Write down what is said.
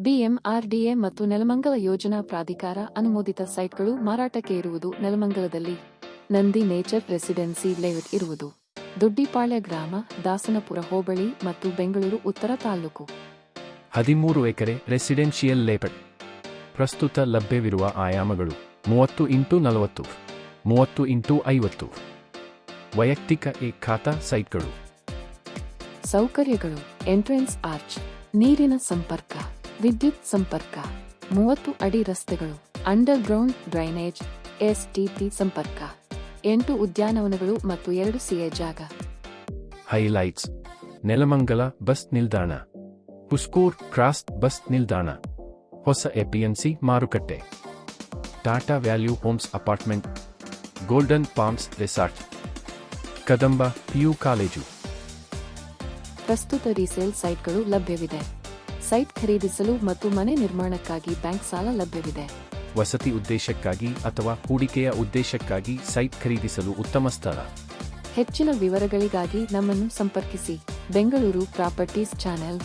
BMRDA ಮತ್ತು ನೆಲಮಂಗಲ ಯೋಜನಾ ಪ್ರಾಧಿಕಾರ ಅನುಮೋದಿತ ಸೈಟ್ಗಳು ಮಾರಾಟಕ್ಕೆ ಇರುವುದು ನೆಲಮಂಗಲದಲ್ಲಿ. ನಂದಿ ನೇಚರ್ ರೆಸಿಡೆನ್ಸಿ ಲೇಔಟ್ ಇರುವುದು. ದೊಡ್ಡಿಪಾಳ್ಯ ಗ್ರಾಮ ದಾಸನಪುರ ಹೋಬಳಿ ಮತ್ತು ಬೆಂಗಳೂರು ಉತ್ತರ ತಾಲೂಕು. ಹದಿಮೂರು ಎಕರೆ ರೆಸಿಡೆನ್ಷಿಯಲ್ ಲೇಔಟ್. ಪ್ರಸ್ತುತ ಲಭ್ಯವಿರುವ ಆಯಾಮಗಳು ಮೂವತ್ತು ಇಂಟು ನಲವತ್ತು ಮೂವತ್ತು ಇಂಟು ಐವತ್ತು. ವೈಯಕ್ತಿಕ ಎ ಖಾತಾ ಸೈಟ್ಗಳು. ಸೌಕರ್ಯಗಳು ಎಂಟ್ರೆನ್ಸ್ ಆರ್ಚ್ ನೀರಿನ ಸಂಪರ್ಕ. ವಿದ್ಯುತ್ ಸಂಪರ್ಕ ಮೂವತ್ತು ಅಡಿ ರಸ್ತೆಗಳು ಅಂಡರ್ ಗ್ರೌಂಡ್ ಡ್ರೈನೇಜ್ ಎಸ್ಟಿಪಿ ಸಂಪರ್ಕ ಎಂಟು ಉದ್ಯಾನವನಗಳು ಮತ್ತು ಎರಡು ಸಿಎ ಜಾಗ. ಹೈಲೈಟ್ಸ್ ನೆಲಮಂಗಲ ಬಸ್ ನಿಲ್ದಾಣ ಹುಸ್ಕೂರ್ ಕ್ರಾಸ್ ಬಸ್ ನಿಲ್ದಾಣ ಹೊಸ ಎಪಿಎನ್ಸಿ ಮಾರುಕಟ್ಟೆ. Tata value homes apartment golden palms resort Kadamba PU college. ಪ್ರಸ್ತುತ ರೀಸೇಲ್ ಸೈಟ್ಗಳು ಲಭ್ಯವಿದೆ. ಸೈಟ್ ಖರೀದಿಸಲು ಮತ್ತು ಮನೆ ನಿರ್ಮಾಣಕ್ಕಾಗಿ ಬ್ಯಾಂಕ್ ಸಾಲ ಲಭ್ಯವಿದೆ. ವಸತಿ ಉದ್ದೇಶಕ್ಕಾಗಿ ಅಥವಾ ಹೂಡಿಕೆಯ ಉದ್ದೇಶಕ್ಕಾಗಿ ಸೈಟ್ ಖರೀದಿಸಲು ಉತ್ತಮ ಸ್ಥಳ. ಹೆಚ್ಚಿನ ವಿವರಗಳಿಗಾಗಿ ನಮ್ಮನ್ನು ಸಂಪರ್ಕಿಸಿ. Bengaluru properties channel.